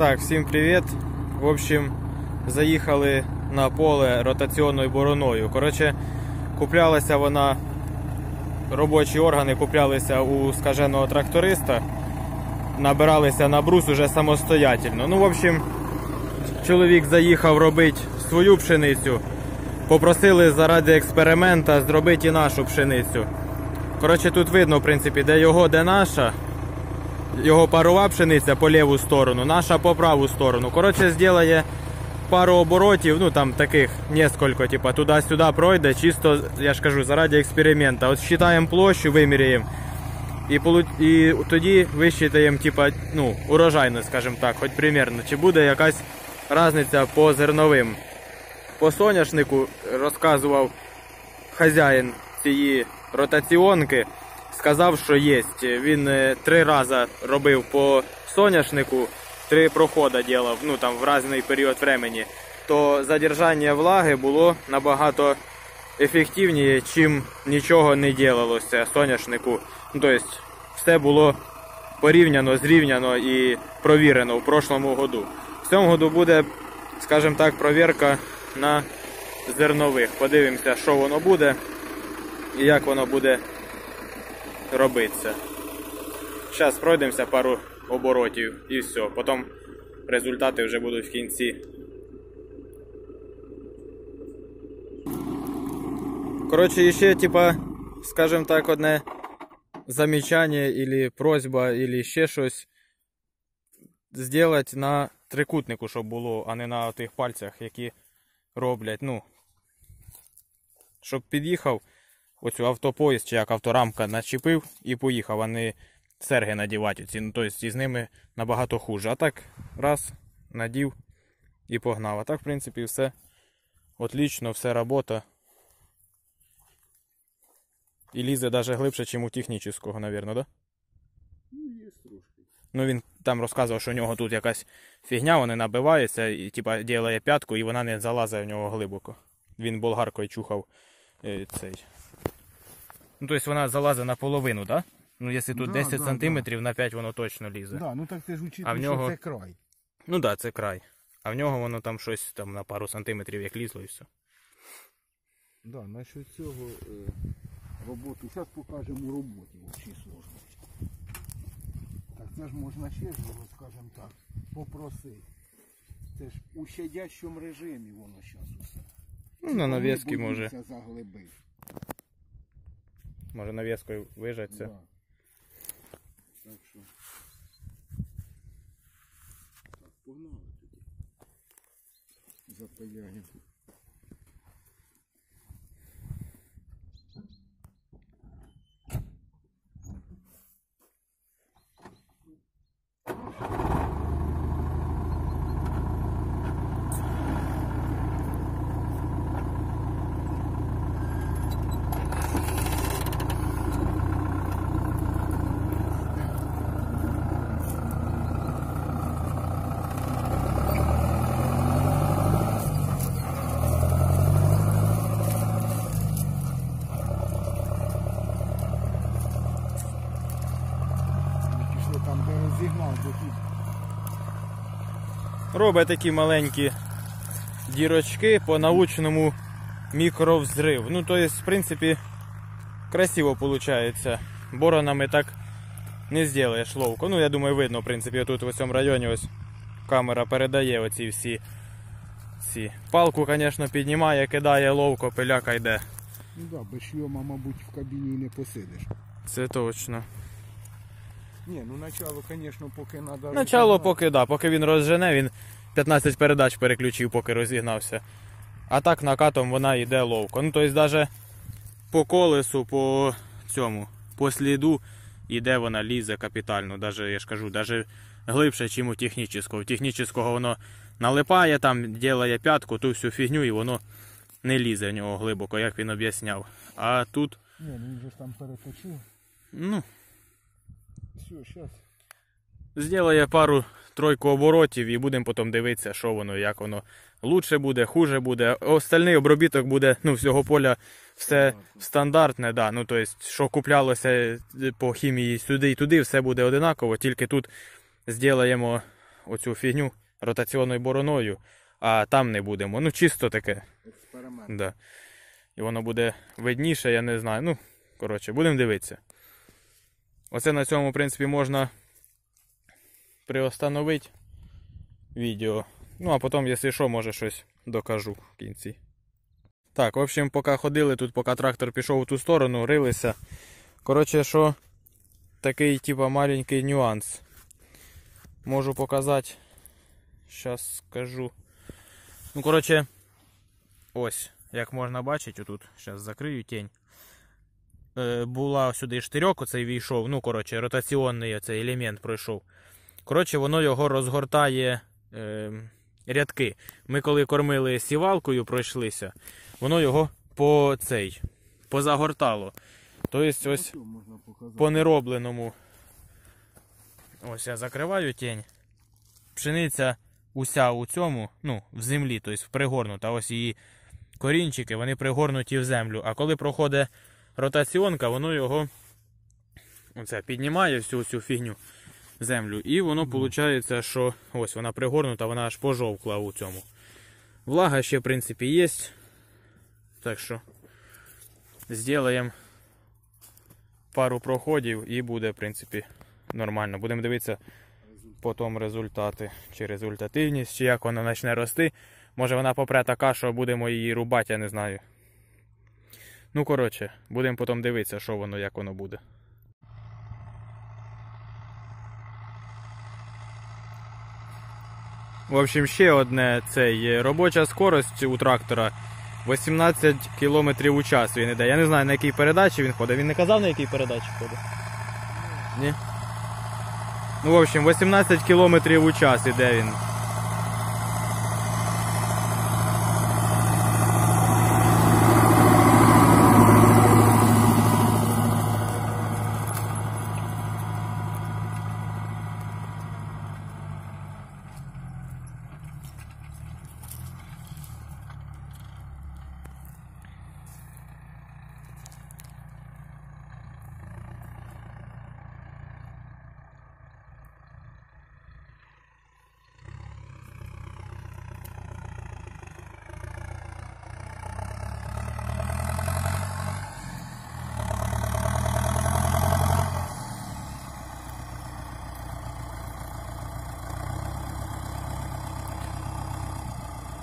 Так, всім привіт. В общем, заїхали на поле ротаційною бороною. Коротше, куплялася вона, робочі органи куплялися у скаженого тракториста, набиралися на брус уже самостоятельно. Ну, в общем, чоловік заїхав робити свою пшеницю. Попросили заради експеримента зробити і нашу пшеницю. Коротше, тут видно, в принципі, де його, де наша. Його парова пшениця по ліву сторону, наша по праву сторону. Коротше, зробить пару оборотів, ну там таких несколько, типа туди-сюди пройде, чисто, я ж кажу, заради експеримента. От считаємо площу, виміряємо. І, і тоді висчитаємо, типа, ну, урожайно, скажімо так, хоч примерно, чи буде якась різниця по зерновим. По соняшнику розказував хазяїн цієї ротаціонки, сказав, що є. Він е, три рази робив по соняшнику, три проходи робив, ну там в різний період времени, то задержання влаги було набагато ефективніше, чим нічого не робилося соняшнику. Ну, тобто все було порівняно, зрівняно і провірено в прошлому году. В цьому году буде, скажімо так, провірка на зернових. Подивимося, що воно буде і як воно буде робитися. Зараз пройдемося пару оборотів і все. Потім результати вже будуть в кінці. Коротше, ще, типа, скажімо так, одне замічання или просьба, или ще щось зробити на трикутнику, щоб було, а не на тих пальцях, які роблять. Ну, щоб під'їхав оцю автопоїзд чи як авторамка начепив і поїхав, а не серги надівати. Ці. Ну, тобто із ними набагато хуже. А так, раз, надів і погнав. А так, в принципі, все отлично, все робота. І лізе навіть глибше, ніж у технічного, мабуть, да? Ну, є трошки. Ну він там розказував, що у нього тут якась фігня, вона набивається і типа ділає п'ятку, і вона не залазить в нього глибоко. Він болгаркою чухав е, цей. Ну, тобто вона залазить наполовину, так? Да? Ну, якщо тут Да, 10 да, сантиметрів на 5 воно точно лізе. Да, ну так ти ж А в нього- що це край. Ну так, да, це край. А в нього воно там щось там на пару сантиметрів як лізло і все. Да, насчет цього е, роботу. Зараз покажемо роботі взагалі сложності. Так це ж можна ще ж скажімо так, попросити. Це ж у щадящому режимі воно зараз усе. Ну, на навіски може. Заглибив. Може навіскою вижаться. Так що. Так, погнали тоді. Запиляємо. Ми пішли там, де розігнав, бо тут Робить такі маленькі дірочки по научному мікровзрив. Ну, то есть, в принципі, красиво виходить. Боронами так не зробиш ловко. Ну, я думаю, видно, в принципі, тут в цьому районі ось камера передає оці всі. Ці. Палку, звісно, піднімає, кидає ловко, пиляка йде. Ну да, без шльома, мабуть, в кабіні не посидиш. Це точно. Ні, ну начало, звісно, поки треба. Начало поки да, поки він розжене, він 15 передач переключив, поки розігнався. А так накатом вона йде ловко. Ну, тобто навіть по колесу, по цьому, по сліду йде вона лізе капітально. Даже, я ж кажу, навіть глибше, ніж у технічного. У технічного воно налипає, там ділає п'ятку, ту всю фігню і воно не лізе в нього глибоко, як він об'ясняв. А тут, Ні, він же ж там переточив. ну, Все, зараз. Зробляє пару тройку оборотів і будемо потім дивитися, що воно, як воно лучше буде, хуже буде. Остальний обробіток буде, ну, всього поля все стандартне, да. Ну, тобто, що куплялося по хімії сюди і туди, все буде одинаково, тільки тут зробимо оцю фігню ротаційною бороною, а там не будемо. Ну, чисто таке. Експеримент. Да. І воно буде видніше, я не знаю. Ну, коротше, будемо дивитися. Оце на цьому, в принципі, можна приостановити відео. Ну, а потім, якщо що, може щось докажу в кінці. Так, в общем, поки ходили тут, поки трактор пішов у ту сторону, рилися. Коротше, що такий, типа, маленький нюанс. Можу показати. Щас скажу. Ну, коротше, ось, як можна бачити, отут, зараз закрию тінь. Е, була сюди штирьок, оцей війшов. Ну, коротше, ротаційний оцей елемент пройшов. Коротше, воно його розгортає е, рядки. Ми коли кормили сівалкою, пройшлися, воно його по цей, позагортало. Тобто ось по неробленому. Ось я закриваю тінь. Пшениця уся у цьому, ну, в землі, тобто пригорнута. Ось її корінчики, вони пригорнуті в землю. А коли проходить ротаціонка, воно його оце, піднімає всю цю фігню землю. І воно виходить, що ось вона пригорнута, вона аж пожовкла у цьому. Влага ще, в принципі, є. Так що зробимо пару проходів і буде, в принципі, нормально. Будемо дивитися потім результати, чи результативність, чи як вона почне рости. Може вона попре така, що будемо її рубати, я не знаю. Ну, коротше, будемо потім дивитися, що воно, як воно буде. В общем, ще одне це є робоча скорость у трактора 18 км у час він іде. Я не знаю на якій передачі він ходить. Він не казав на якій передачі ходить? Ні. Ну, в общем, 18 км у час іде він.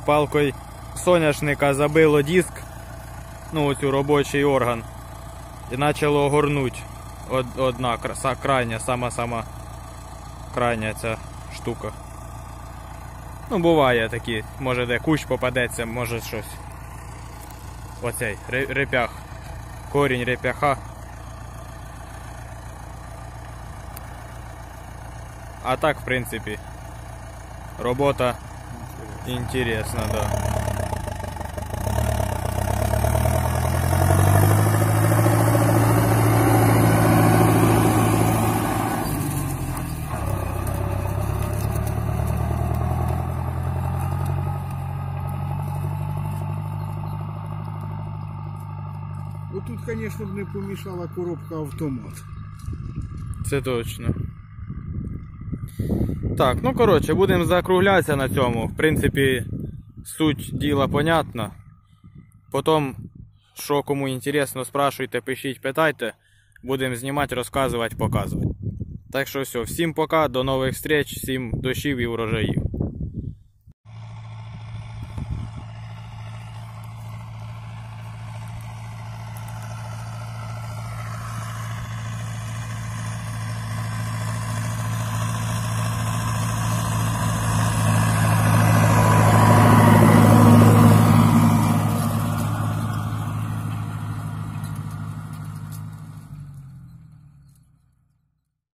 Палкою соняшника забило диск, ну оцю робочий орган, і почало горнуть. Од, одна крайня, сама-сама крайня ця штука. Ну, буває такі, може де кущ попадеться, може щось. Оцей репях. Корінь репяха. А так, в принципі, робота Интересно, да. Отут, звісно, б не помішала коробка автомат. Це точно. Так, ну коротше, будемо закруглятися на цьому. В принципі, суть діла понятна. Потім, що кому інтересно, спрашуйте, пишіть, питайте. Будемо знімати, розказувати, показувати. Так що все, всім пока, до нових встреч, всім дощів і урожаїв.